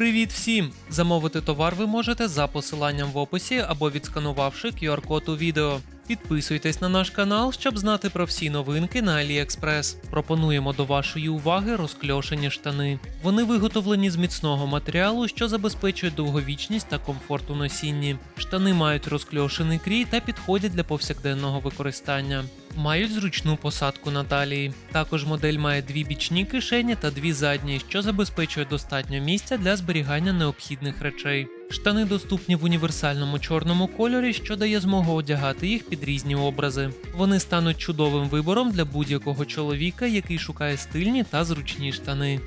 Привіт всім! Замовити товар ви можете за посиланням в описі або відсканувавши QR-код у відео. Підписуйтесь на наш канал, щоб знати про всі новинки на AliExpress. Пропонуємо до вашої уваги розкльошені штани. Вони виготовлені з міцного матеріалу, що забезпечує довговічність та комфорт у носінні. Штани мають розкльошений крій та підходять для повсякденного використання. Мають зручну посадку на талії. Також модель має дві бічні кишені та дві задні, що забезпечує достатньо місця для зберігання необхідних речей. Штани доступні в універсальному чорному кольорі, що дає змогу одягати їх під різні образи. Вони стануть чудовим вибором для будь-якого чоловіка, який шукає стильні та зручні штани.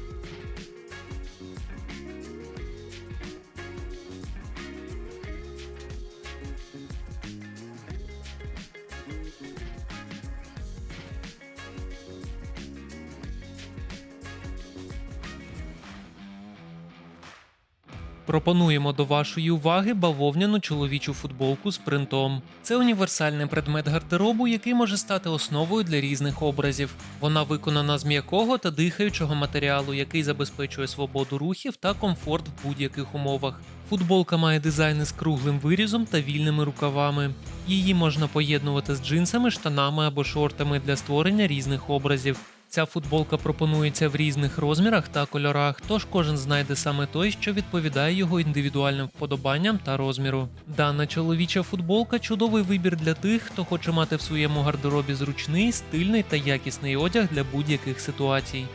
Пропонуємо до вашої уваги бавовняну чоловічу футболку з принтом. Це універсальний предмет гардеробу, який може стати основою для різних образів. Вона виконана з м'якого та дихаючого матеріалу, який забезпечує свободу рухів та комфорт в будь-яких умовах. Футболка має дизайни з круглим вирізом та вільними рукавами. Її можна поєднувати з джинсами, штанами або шортами для створення різних образів. Ця футболка пропонується в різних розмірах та кольорах, тож кожен знайде саме той, що відповідає його індивідуальним вподобанням та розміру. Дана чоловіча футболка чудовий вибір для тих, хто хоче мати в своєму гардеробі зручний, стильний та якісний одяг для будь-яких ситуацій.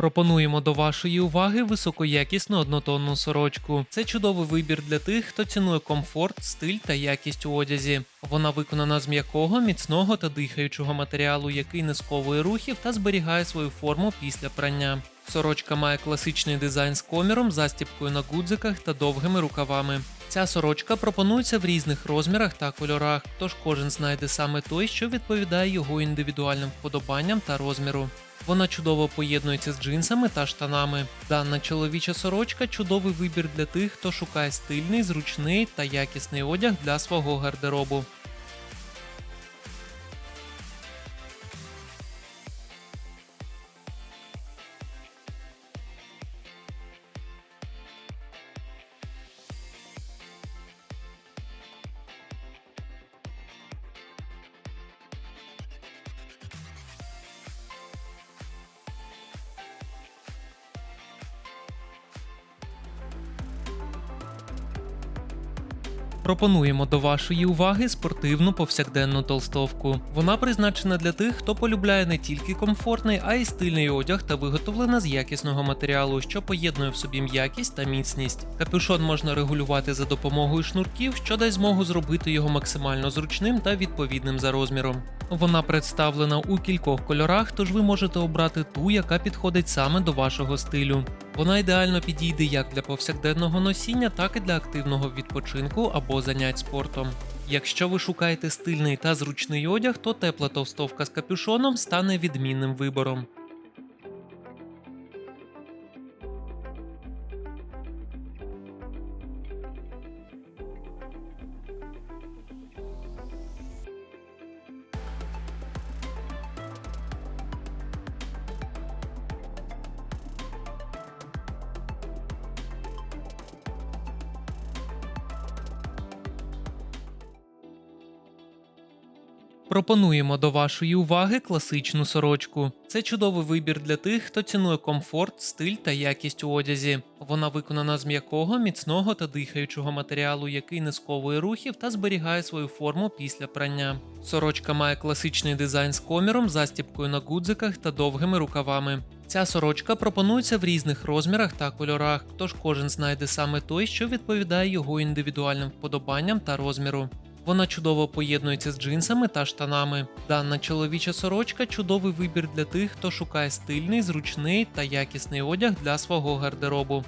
Пропонуємо до вашої уваги високоякісну однотонну сорочку. Це чудовий вибір для тих, хто цінує комфорт, стиль та якість у одязі. Вона виконана з м'якого, міцного та дихаючого матеріалу, який не сковує рухів та зберігає свою форму після прання. Сорочка має класичний дизайн з коміром, застіпкою на гудзиках та довгими рукавами. Ця сорочка пропонується в різних розмірах та кольорах, тож кожен знайде саме той, що відповідає його індивідуальним вподобанням та розміру. Вона чудово поєднується з джинсами та штанами. Дана чоловіча сорочка чудовий вибір для тих, хто шукає стильний, зручний та якісний одяг для свого гардеробу. Пропонуємо до вашої уваги спортивну повсякденну толстовку. Вона призначена для тих, хто полюбляє не тільки комфортний, а й стильний одяг та виготовлена з якісного матеріалу, що поєднує в собі м'якість та міцність. Капюшон можна регулювати за допомогою шнурків, що дасть змогу зробити його максимально зручним та відповідним за розміром. Вона представлена у кількох кольорах, тож ви можете обрати ту, яка підходить саме до вашого стилю. Вона ідеально підійде як для повсякденного носіння, так і для активного відпочинку або занять спортом. Якщо ви шукаєте стильний та зручний одяг, то тепла товстовка з капюшоном стане відмінним вибором. Пропонуємо до вашої уваги класичну сорочку. Це чудовий вибір для тих, хто цінує комфорт, стиль та якість у одязі. Вона виконана з м'якого, міцного та дихаючого матеріалу, який не сковує рухів та зберігає свою форму після прання. Сорочка має класичний дизайн з коміром, застіпкою на гудзиках та довгими рукавами. Ця сорочка пропонується в різних розмірах та кольорах, тож кожен знайде саме той, що відповідає його індивідуальним вподобанням та розміру. Вона чудово поєднується з джинсами та штанами. Дана чоловіча сорочка чудовий вибір для тих, хто шукає стильний, зручний та якісний одяг для свого гардеробу.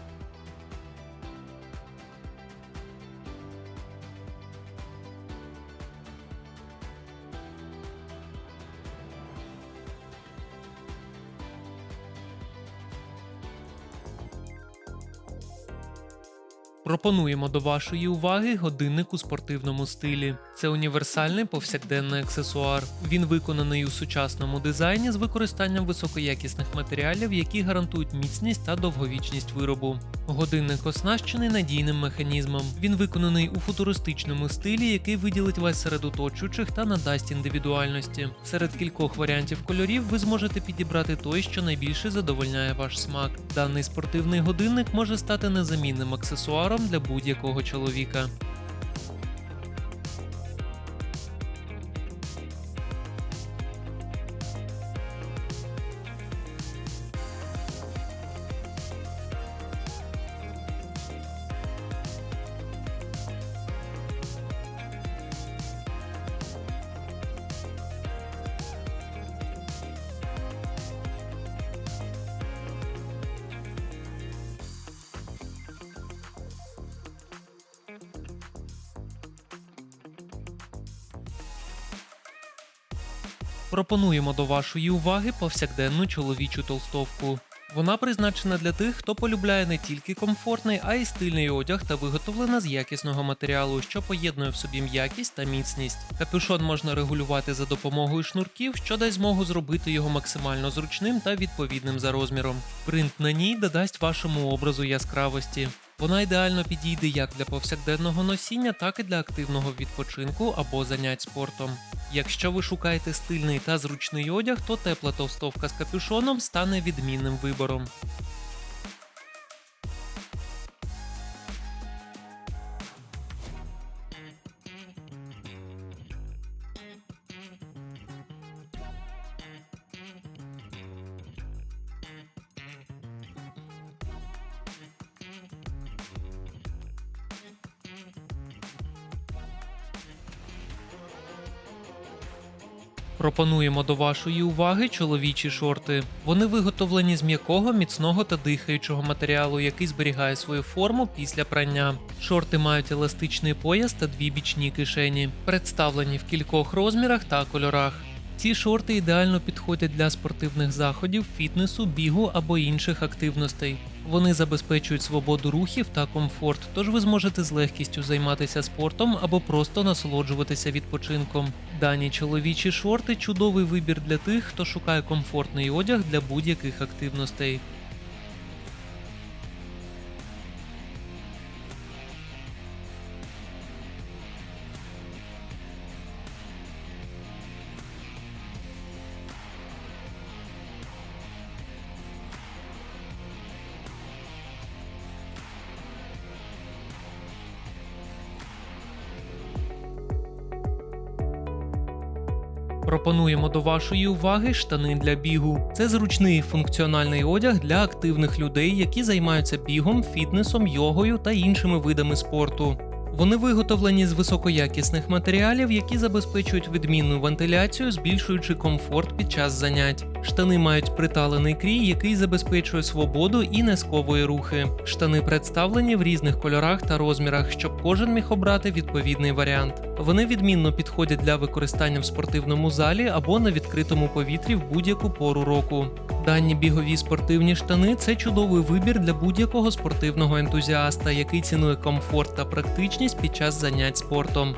Пропонуємо до вашої уваги годинник у спортивному стилі. Це універсальний повсякденний аксесуар. Він виконаний у сучасному дизайні з використанням високоякісних матеріалів, які гарантують міцність та довговічність виробу. Годинник оснащений надійним механізмом. Він виконаний у футуристичному стилі, який виділить вас серед оточуючих та надасть індивідуальності. Серед кількох варіантів кольорів ви зможете підібрати той, що найбільше задовольняє ваш смак. Даний спортивний годинник може стати незамінним аксесуаром для будь-якого чоловіка. Пропонуємо до вашої уваги повсякденну чоловічу толстовку. Вона призначена для тих, хто полюбляє не тільки комфортний, а й стильний одяг та виготовлена з якісного матеріалу, що поєднує в собі м'якість та міцність. Капюшон можна регулювати за допомогою шнурків, що дасть змогу зробити його максимально зручним та відповідним за розміром. Принт на ній додасть вашому образу яскравості. Вона ідеально підійде як для повсякденного носіння, так і для активного відпочинку або занять спортом. Якщо ви шукаєте стильний та зручний одяг, то тепла товстовка з капюшоном стане відмінним вибором. Пропонуємо до вашої уваги чоловічі шорти. Вони виготовлені з м'якого, міцного та дихаючого матеріалу, який зберігає свою форму після прання. Шорти мають еластичний пояс та дві бічні кишені, представлені в кількох розмірах та кольорах. Ці шорти ідеально підходять для спортивних заходів, фітнесу, бігу або інших активностей. Вони забезпечують свободу рухів та комфорт, тож ви зможете з легкістю займатися спортом або просто насолоджуватися відпочинком. Дані чоловічі шорти чудовий вибір для тих, хто шукає комфортний одяг для будь-яких активностей. Пропонуємо до вашої уваги штани для бігу. Це зручний функціональний одяг для активних людей, які займаються бігом, фітнесом, йогою та іншими видами спорту. Вони виготовлені з високоякісних матеріалів, які забезпечують відмінну вентиляцію, збільшуючи комфорт під час занять. Штани мають приталений крій, який забезпечує свободу і не сковує рухи. Штани представлені в різних кольорах та розмірах, щоб кожен міг обрати відповідний варіант. Вони відмінно підходять для використання в спортивному залі або на відкритому повітрі в будь-яку пору року. Дані бігові спортивні штани це чудовий вибір для будь-якого спортивного ентузіаста, який цінує комфорт та практичність під час занять спортом.